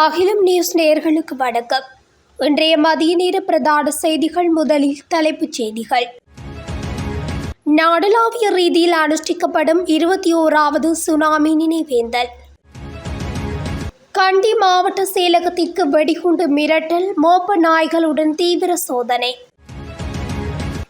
அகிலம் நியூஸ் நேயர்களுக்கு வணக்கம். இன்றைய மதிய நேர பிரதான செய்திகள் முதலில் தலைப்புச் செய்திகள். நாடளாவிய ரீதியில் அனுஷ்டிக்கப்படும் இருபத்தி ஓராவது சுனாமி நினைவேந்தல். கண்டி மாவட்ட செயலகத்திற்கு வெடிகுண்டு மிரட்டல் மோப்ப நாய்களுடன் தீவிர சோதனை.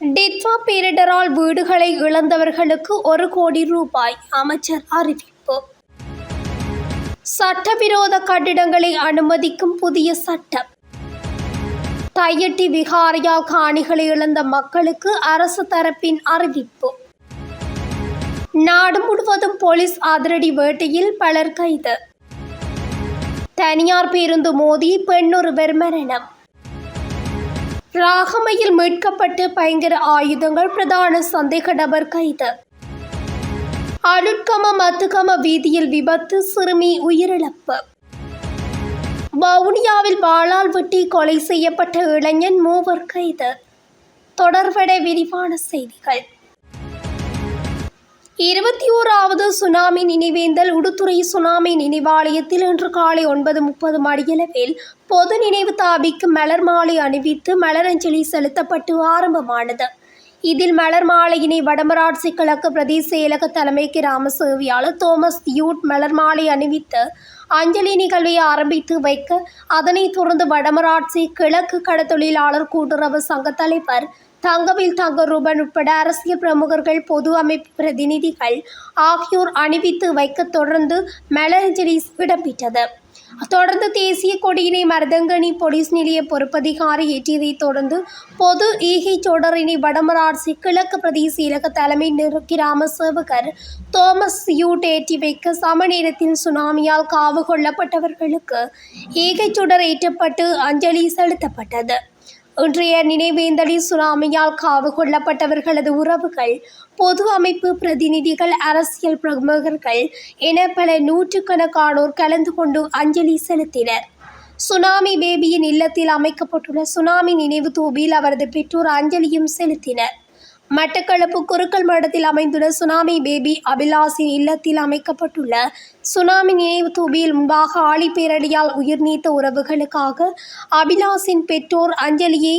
டிட்வா பேரிடரால் வீடுகளை இழந்தவர்களுக்கு ஒரு கோடி ரூபாய் அமைச்சர் அறிவிப்பு. சட்டவிரோத கட்டிடங்களை அனுமதிக்கும் புதிய சட்டம். தையட்டி விகாரியா காணிகளை இழந்த மக்களுக்கு அரசு தரப்பின் அறிவிப்பு. நாடு முழுவதும் போலீஸ் அதிரடி வேட்டையில் பலர் கைது. தனியார் பேருந்து மோதி பெண்ணொருவர் மரணம். ராகமையில் மீட்கப்பட்டு பயங்கர ஆயுதங்கள் பிரதான சந்தேக நபர் கைது. அலுட்கம மத்துகம வீதியில் விபத்து சிறுமி உயிரிழப்பு. வவுனியாவில் வாளால் வெட்டி கொலை செய்யப்பட்ட இளைஞன் மூவர் கைது. தொடர்பட விரிவான செய்திகள். இருபத்தி ஓராவது சுனாமி நினைவேந்தல் உடுத்துறை சுனாமி நினைவாலயத்தில் இன்று காலை ஒன்பது முப்பது மணியளவில் பொது நினைவு தாபிக்கு மலர் மாலை அணிவித்து மலரஞ்சலி செலுத்தப்பட்டு ஆரம்பமானது. இதில் மலர் மாலையினை வடமராட்சி கிழக்கு பிரதேச செயலக தலைமை கிராம சேவையாளர் தோமஸ் யூட் மலர் மாலை அணிவித்து அஞ்சலி நிகழ்வை ஆரம்பித்து வைக்க அதனைத் தொடர்ந்து வடமராட்சி கிழக்கு கடத்தொழிலாளர் கூட்டுறவு சங்க தலைவர் தங்கவில் தங்கரூபன் உட்பட அரசியல் பிரமுகர்கள் பொது அமைப்பு பிரதிநிதிகள் ஆகியோர் அணிவித்து வைக்க தொடர்ந்து மலரஞ்சலி இடம்பெற்றது தொடர்ந்து தேசிய கொடியினை மருதங்கனி போலீஸ் நிலைய பொறுப்பதிகாரி ஏற்றியதைத் தொடர்ந்து பொது ஈகை தொடரினை வடமராட்சி கிழக்கு பிரதேச இலக தலைமை நிறு- கிராம சேவகர் தோமஸ் யூட் ஏற்றி வைக்க சம நேரத்தில் சுனாமியால் காவு கொள்ளப்பட்டவர்களுக்கு ஈகை சுடர் ஏற்றப்பட்டு அஞ்சலி செலுத்தப்பட்டது. இன்றைய நினைவேந்தலில் சுனாமியால் காவு கொள்ளப்பட்டவர்களது உறவுகள் பொது அமைப்பு பிரதிநிதிகள் அரசியல் பிரமுகர்கள் என பல நூற்றுக்கணக்கானோர் கலந்து கொண்டு அஞ்சலி செலுத்தினர். சுனாமி பேபியின் இல்லத்தில் அமைக்கப்பட்டுள்ள சுனாமி நினைவு தூபில் அவரது பெற்றோர் அஞ்சலியும் செலுத்தினர். மட்டக்களப்பு குறுக்கல் மடத்தில் அமைந்துள்ள சுனாமி பேபி அபிலாஸின் இல்லத்தில் அமைக்கப்பட்டுள்ள சுனாமி நினைவு தூபியில் முன்பாக ஆழி பேரடியால் உயிர் நீத்த உறவுகளுக்காக அபிலாஸின் பெற்றோர் அஞ்சலியை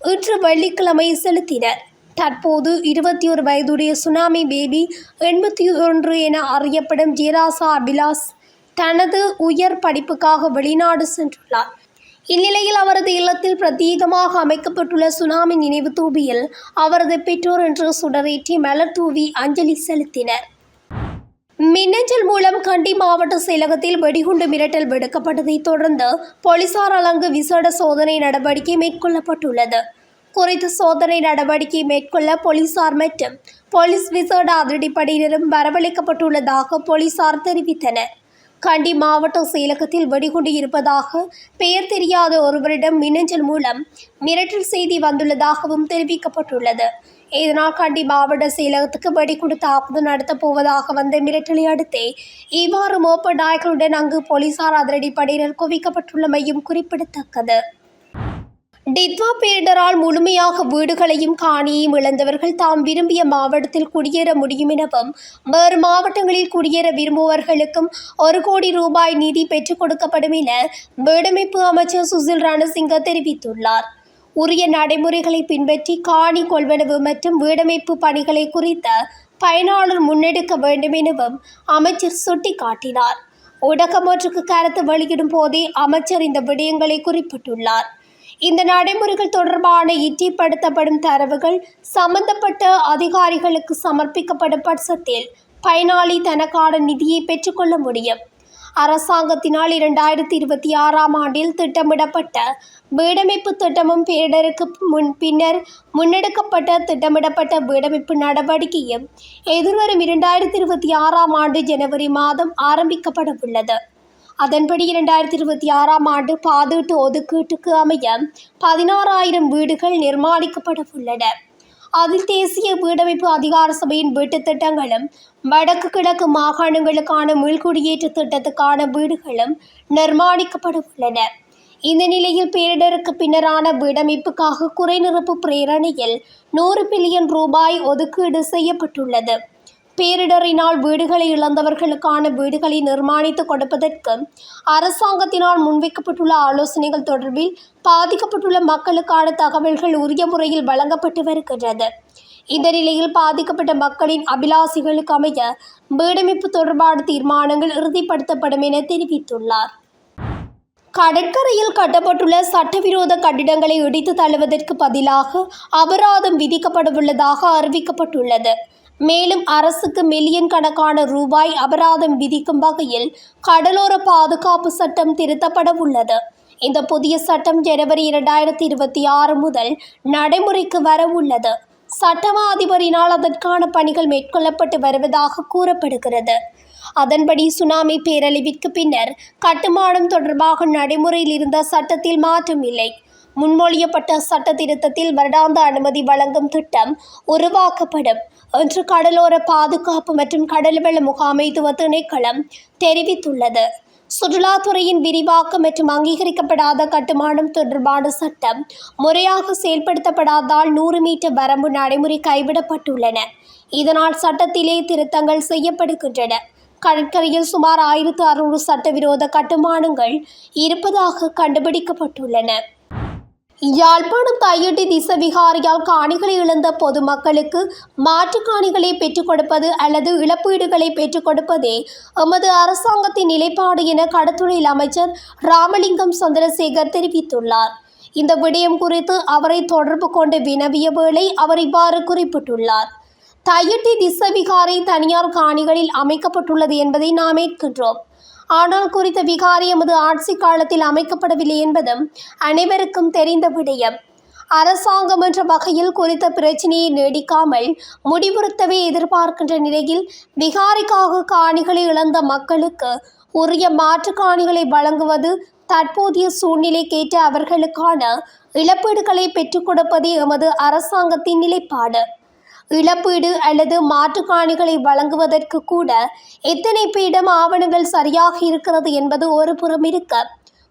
இன்று வெள்ளிக்கிழமை செலுத்தினர். தற்போது இருபத்தி ஒரு வயதுடைய சுனாமி பேபி எண்பத்தி ஒன்று என அறியப்படும் ஜெராசா அபிலாஸ் தனது உயர் படிப்புக்காக வெளிநாடு சென்றுள்ளார். இந்நிலையில் அவரது இல்லத்தில் பிரத்யேகமாக அமைக்கப்பட்டுள்ள சுனாமி நினைவு தூபியில் அவரது பெற்றோர் என்று சுடரேற்றி மலர் தூவி அஞ்சலி செலுத்தினர். மின்னஞ்சல் மூலம் கண்டி மாவட்ட செயலகத்தில் வெடிகுண்டு மிரட்டல் விடுக்கப்பட்டதைத் தொடர்ந்து போலீசாரால் அங்கு விசேட சோதனை நடவடிக்கை மேற்கொள்ளப்பட்டுள்ளது. குறித்த சோதனை நடவடிக்கை மேற்கொள்ள போலீசார் மற்றும் போலீஸ் விசேட அதிரடிப்படையினரும் வரவழைக்கப்பட்டுள்ளதாக போலீசார் தெரிவித்தனர். கண்டி மாவட்ட செயலகத்தில் வெடிகுண்டு இருப்பதாக பெயர் தெரியாத ஒருவரிடம் மின்னஞ்சல் மூலம் மிரட்டல் செய்தி வந்துள்ளதாகவும் தெரிவிக்கப்பட்டுள்ளது. இதனால் கண்டி மாவட்ட செயலகத்துக்கு வெடிகுண்டு தாக்குதல் நடத்தப் போவதாக வந்த மிரட்டலை அடுத்தே இவ்வாறு மோப்ப நாய்களுடன் அங்கு போலீசார் அதிரடிப்படையினர் குவிக்கப்பட்டுள்ளமையும் குறிப்பிடத்தக்கது. டிட்வா பேரிடரால் முழுமையாக வீடுகளையும் காணியையும் இழந்தவர்கள் தாம் விரும்பிய மாவட்டத்தில் குடியேற முடியும் எனவும் வேறு மாவட்டங்களில் குடியேற விரும்புவர்களுக்கும் ஒரு கோடி ரூபாய் நிதி பெற்றுக் கொடுக்கப்படும் என வீடமைப்பு அமைச்சர் சுசில் ரணசிங்க தெரிவித்துள்ளார். உரிய நடைமுறைகளை பின்பற்றி காணி கொள்வனவு மற்றும் வீடமைப்பு பணிகளை குறித்த பயனாளர் முன்னெடுக்க வேண்டும் எனவும் அமைச்சர் சுட்டிக்காட்டினார். ஊடகம் ஒன்றுக்கு கருத்து வெளியிடும் போதே அமைச்சர் இந்த விடயங்களை குறிப்பிட்டுள்ளார். இந்த நடைமுறைகள் தொடர்பான இட்டிப்படுத்தப்படும் தரவுகள் சம்பந்தப்பட்ட அதிகாரிகளுக்கு சமர்ப்பிக்கப்படும் பட்சத்தில் பயனாளி தனக்கான நிதியை பெற்றுக்கொள்ள முடியும். அரசாங்கத்தினால் இரண்டாயிரத்தி இருபத்தி ஆறாம் ஆண்டில் திட்டமிடப்பட்ட வீடமைப்பு திட்டமும் பேரிடருக்கு முன் பின்னர் முன்னெடுக்கப்பட்ட திட்டமிடப்பட்ட வீடமைப்பு நடவடிக்கையும் எதிர்வரும் இரண்டாயிரத்தி இருபத்தி ஆறாம் ஆண்டு ஜனவரி மாதம் ஆரம்பிக்கப்பட உள்ளது அதன்படி இரண்டாயிரத்தி இருபத்தி ஆறாம் ஆண்டு பாதீட்டு ஒதுக்கீட்டுக்கு அமைய பதினாறாயிரம் வீடுகள் நிர்மாணிக்கப்பட உள்ளன அதில் தேசிய வீடமைப்பு அதிகார சபையின் வீட்டுத் திட்டங்களும் வடக்கு கிழக்கு மாகாணங்களுக்கான மீள்குடியேற்ற திட்டத்துக்கான வீடுகளும் நிர்மாணிக்கப்பட உள்ளன இந்த நிலையில் பேரிடருக்கு பின்னரான வீடமைப்புக்காக குறைநிரப்பு பிரேரணையில் நூறு பில்லியன் ரூபாய் ஒதுக்கீடு செய்யப்பட்டுள்ளது. பேரிடரினால் வீடுகளை இழந்தவர்களுக்கான வீடுகளை நிர்மாணித்து கொடுப்பதற்கு அரசாங்கத்தினால் முன்வைக்கப்பட்டுள்ள ஆலோசனைகள் தொடர்பில் பாதிக்கப்பட்டுள்ள மக்களுக்கான தகவல்கள் உரிய முறையில் வழங்கப்பட்டு வருகின்றது. இந்த நிலையில் பாதிக்கப்பட்ட மக்களின் அபிலாசிகளுக்கு அமைய வீடமைப்பு தொடர்பான தீர்மானங்கள் இறுதிப்படுத்தப்படும் என தெரிவித்துள்ளார். கடற்கரையில் கட்டப்பட்டுள்ள சட்டவிரோத கட்டிடங்களை இடித்து தள்ளுவதற்கு பதிலாக அபராதம் விதிக்கப்படவுள்ளதாக அறிவிக்கப்பட்டுள்ளது. மேலும் அரசுக்கு மில்லியன் கணக்கான ரூபாய் அபராதம் விதிக்கும் வகையில் கடலோர பாதுகாப்பு சட்டம் திருத்தப்பட உள்ளது. இந்த புதிய சட்டம் ஜனவரி இரண்டாயிரத்தி இருபத்தி ஆறு முதல் நடைமுறைக்கு வர உள்ளது. சட்டமா அதிபரினால் அதற்கான பணிகள் மேற்கொள்ளப்பட்டு வருவதாக கூறப்படுகிறது. அதன்படி சுனாமி பேரழிவிற்கு பின்னர் கட்டுமானம் தொடர்பாக நடைமுறையில் இருந்த சட்டத்தில் மாற்றம் இல்லை. முன்மொழியப்பட்ட சட்ட திருத்தத்தில் வருடாந்த அனுமதி வழங்கும் திட்டம் உருவாக்கப்படும். என்று கடலோர பாதுகாப்பு மற்றும் கடல்வள முகாமைத்துவ திணைக்களம் தெரிவித்துள்ளது. சுற்றுலாத்துறையின் விரிவாக்கம் மற்றும் அங்கீகரிக்கப்படாத கட்டுமானம் தொடர்பான சட்டம் முறையாக செயல்படுத்தப்படாதால் நூறு மீட்டர் வரம்பு நடைமுறை கைவிடப்பட்டுள்ளன. இதனால் சட்டத்திலே திருத்தங்கள் செய்யப்படுகின்றன. கடற்கரையில் சுமார் ஆயிரத்து அறுநூறு சட்டவிரோத கட்டுமானங்கள் இருப்பதாக கண்டுபிடிக்கப்பட்டுள்ளன. யாழ்ப்பாணம் தையட்டி திசவிகாரியால் காணிகளை இழந்த பொதுமக்களுக்கு மாற்று காணிகளை பெற்றுக் கொடுப்பது அல்லது இழப்பீடுகளை பெற்றுக் கொடுப்பதே எமது அரசாங்கத்தின் நிலைப்பாடு என கடத்தொழில் அமைச்சர் ராமலிங்கம் சந்திரசேகர் தெரிவித்துள்ளார். இந்த விடயம் குறித்து அவரை தொடர்பு கொண்டு வினவிய வேளை அவர் இவ்வாறு குறிப்பிட்டுள்ளார். தையட்டி திசவிகாரை தனியார் காணிகளில் அமைக்கப்பட்டுள்ளது என்பதை நாம் ஏற்கின்றோம் ஆனால் குறித்த விகாரி எமது ஆட்சி காலத்தில் அமைக்கப்படவில்லை என்பதும் அனைவருக்கும் தெரிந்த விடயம். அரசாங்கம் என்ற வகையில் குறித்த பிரச்சினையை நீடிக்காமல் முடிவுறுத்தவே எதிர்பார்க்கின்ற நிலையில் விகாரிக்காக காணிகளை இழந்த மக்களுக்கு உரிய மாற்று காணிகளை வழங்குவது தற்போதைய சூழ்நிலைக்கேற்ற அவர்களுக்கான இழப்பீடுகளை பெற்றுக் கொடுப்பதே எமது அரசாங்கத்தின் நிலைப்பாடு. இழப்பீடு அல்லது மாற்றுக்காணிகளை வழங்குவதற்கு கூட எத்தனை பீடம் ஆவணங்கள் சரியாக இருக்கிறது என்பது ஒரு புறம் இருக்க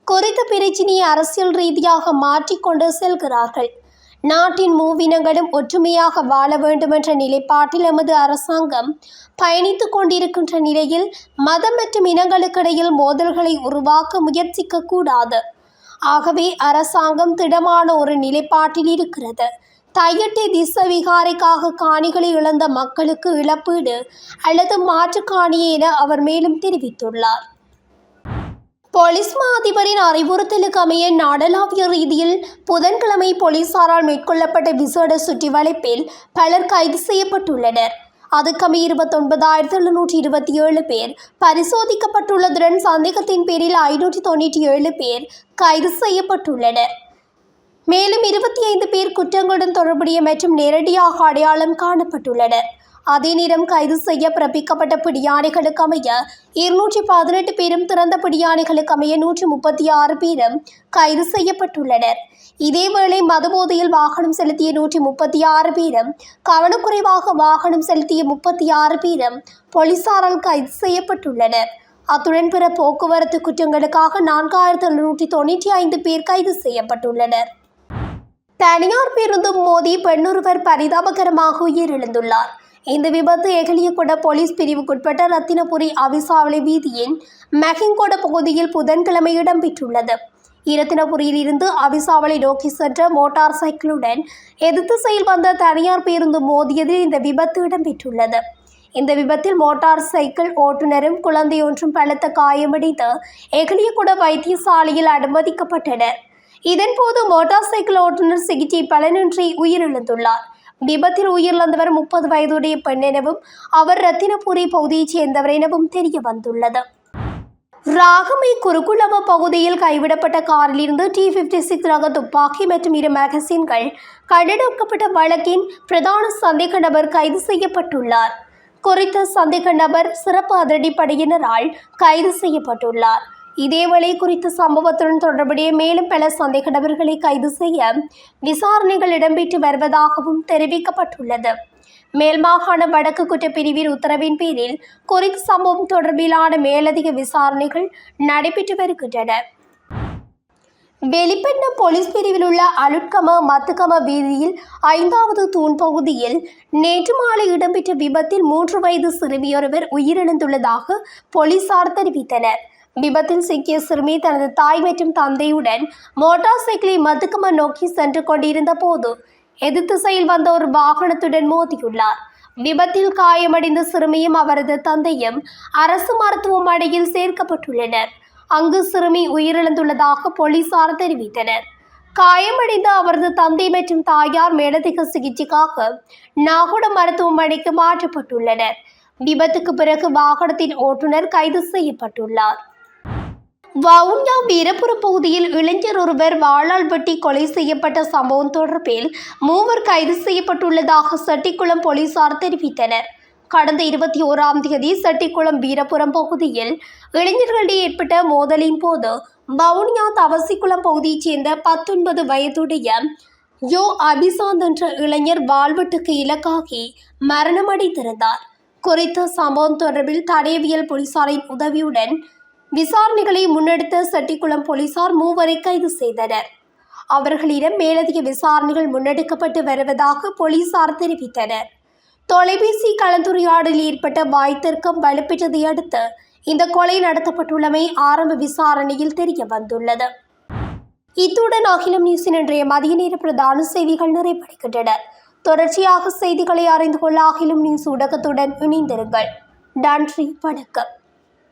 குறித்த பிரச்சினையை அரசியல் ரீதியாக மாற்றிக்கொண்டு செல்கிறார்கள். நாட்டின் மூவினங்களும் ஒற்றுமையாக வாழ வேண்டுமென்ற நிலைப்பாட்டில் எமது அரசாங்கம் பயணித்து கொண்டிருக்கின்ற நிலையில் மதம் மற்றும் இனங்களுக்கிடையில் மோதல்களை உருவாக்க முயற்சிக்க கூடாது. ஆகவே அரசாங்கம் திடமான ஒரு நிலைப்பாட்டில் இருக்கிறது. தையட்டி திச விகாரைக்காக காணிகளை இழந்த மக்களுக்கு இழப்பீடு அல்லது மாற்று காணியை என அவர் மேலும் தெரிவித்துள்ளார். போலீஸ் மா அதிபரின் அறிவுறுத்தலுக்கு அமைய நாடளாவிய ரீதியில் புதன்கிழமை போலீசாரால் மேற்கொள்ளப்பட்ட விசேட சுற்றி வளைப்பில் பலர் கைது செய்யப்பட்டுள்ளனர். அதுக்கமை இருபத்தொன்பதாயிரத்தி எழுநூற்றி இருபத்தி ஏழு பேர் பரிசோதிக்கப்பட்டுள்ளதுடன் சந்தேகத்தின் பேரில் ஐநூற்றி தொண்ணூற்றி ஏழு பேர் கைது செய்யப்பட்டுள்ளனர். மேலும் இருபத்தி ஐந்து பேர் குற்றங்களுடன் தொடர்புடைய மற்றும் நேரடியாக அடையாளம் காணப்பட்டுள்ளனர். அதே நேரம் கைது செய்ய பிறப்பிக்கப்பட்ட பிடியாணைகளுக்கு அமைய இருநூற்றி பதினெட்டு பேரும் திறந்த பிடியாணைகளுக்கு அமைய நூற்றி முப்பத்தி ஆறு பேரும் கைது செய்யப்பட்டுள்ளனர். இதேவேளை மதுபோதையில் வாகனம் செலுத்திய நூற்றி முப்பத்தி ஆறு பேரும் கவனக்குறைவாக வாகனம் செலுத்திய முப்பத்தி ஆறு பேரும் போலீசாரால் கைது செய்யப்பட்டுள்ளனர். அத்துடன் பிற போக்குவரத்து குற்றங்களுக்காக நான்காயிரத்து எழுநூற்றி தொண்ணூற்றி ஐந்து பேர் கைது செய்யப்பட்டுள்ளனர். தனியார் பேருந்து மோதி பெண்ணொருவர் பரிதாபகரமாக உயிரிழந்துள்ளார். இந்த விபத்து எகலியகொட போலீஸ் பிரிவுக்குட்பட்ட ரத்தினபுரி அவிசாவளை வீதியின் மெஹிங்கொட பகுதியில் புதன்கிழமை இடம்பெற்றுள்ளது. இரத்தினபுரியில் இருந்து அவிசாவளை நோக்கி சென்ற மோட்டார் சைக்கிளுடன் எதிர்த்து செயல் வந்த தனியார் பேருந்து மோதியதில் இந்த விபத்து இடம்பெற்றுள்ளது. இந்த விபத்தில் மோட்டார் சைக்கிள் ஓட்டுநரும் குழந்தையொன்றும் பலத்த காயமடைந்து எகலியகுட வைத்தியசாலையில் அனுமதிக்கப்பட்டனர். இதன்போது மோட்டார் சைக்கிள் ஓட்டுநர் சிகிச்சை பலனின்றி உயிரிழந்துள்ளார். விபத்தில் உயிரிழந்தவர் முப்பது வயதுடைய பெண் எனவும் அவர் ரத்தினபுரி பகுதியைச் சேர்ந்தவர் எனவும் தெரிய வந்துள்ளது ராகமை குருகுலவ பகுதியில் கைவிடப்பட்ட காரிலிருந்து டி ஃபிஃப்டி சிக்ஸ் ரக துப்பாக்கி மற்றும் இரு மேகசின்கள் கண்டெடுக்கப்பட்ட வழக்கின் பிரதான சந்தேக நபர் கைது செய்யப்பட்டுள்ளார். குறித்த சந்தேக நபர் சிறப்பு அதிரடிப்படையினரால் கைது செய்யப்பட்டுள்ளார். இதேவேளை குறித்த சம்பவத்துடன் தொடர்புடைய மேலும் பல சந்தேக நபர்களை கைது செய்ய விசாரணைகள் இடம்பெற்று வருவதாகவும் தெரிவிக்கப்பட்டுள்ளது. மேல் மாகாண வடக்கு குற்றப்பிரிவின் உத்தரவின் பேரில் குறித்த சம்பவம் தொடர்பிலான மேலதிக விசாரணைகள் நடைபெற்று வருகின்றன. வெளிப்பண்ணம் போலீஸ் பிரிவில் உள்ள அலுட்கம மத்துக்கம வீதியில் ஐந்தாவது தூண் பகுதியில் நேற்று மாலை இடம்பெற்ற விபத்தில் மூன்று வயது சிறுமியொருவர் உயிரிழந்துள்ளதாக போலீசார் தெரிவித்தனர். விபத்தில் சிக்கிய சிறுமி தனது தாய் மற்றும் தந்தையுடன் மோட்டார் சைக்கிளை மதுக்கம நோக்கி சென்று கொண்டிருந்த போது எதிர் திசையில் வந்த ஒரு வாகனத்துடன் மோதியுள்ளார். விபத்தில் காயமடைந்த சிறுமியும் அவரது தந்தையும் அரசு மருத்துவமனையில் சேர்க்கப்பட்டுள்ளனர். அங்கு சிறுமி உயிரிழந்துள்ளதாக போலீசார் தெரிவித்தனர். காயமடைந்த அவரது தந்தை மற்றும் தாயார் மேலதிக சிகிச்சைக்காக நாகுட மருத்துவமனைக்கு மாற்றப்பட்டுள்ளனர். விபத்துக்கு பிறகு வாகனத்தின் ஓட்டுநர் கைது செய்யப்பட்டுள்ளார். வவுனியா வீரபுரம் பகுதியில் இளைஞர் ஒருவர் வாழால் வெட்டி கொலை செய்யப்பட்ட சம்பவம் தொடர்பில் மூவர் கைது செய்யப்பட்டுள்ளதாக செட்டிக்குளம் போலீசார் தெரிவித்தனர். கடந்த இருபத்தி ஓராம் தேதி செட்டிக்குளம் வீரபுரம் பகுதியில் இளைஞர்களிடையே ஏற்பட்ட மோதலின் போது வவுனியா தவசிக்குளம் பகுதியைச் சேர்ந்த பத்தொன்பது வயதுடைய யோ அபிசாந்த் என்ற இளைஞர் வாழ்வெட்டுக்கு இலக்காகி மரணமடைந்திருந்தார் குறித்த சம்பவம் தொடர்பில் தடயவியல் போலீசாரின் உதவியுடன் விசாரணைகளை முன்னெடுத்த செட்டிக்குளம் போலீசார் மூவரை கைது செய்தனர். அவர்களிடம் மேலதிக விசாரணைகள் முன்னெடுக்கப்பட்டு வருவதாக போலீசார் தெரிவித்தனர். தொலைபேசி கலந்துரையாடலில் ஏற்பட்ட வாய்த்திருக்கம் வலுப்பெற்றதை அடுத்து இந்த கொலை நடத்தப்பட்டுள்ளமை ஆரம்ப விசாரணையில் தெரிய வந்துள்ளது இத்துடன் அகிலம் நியூஸின் இன்றைய மதிய நேர பிரதான செய்திகள் நிறைவடைகின்றன. தொடர்ச்சியாக செய்திகளை அறிந்து கொள்ள அகிலம் நியூஸ் ஊடகத்துடன் இணைந்திருங்கள். நன்றி வணக்கம்.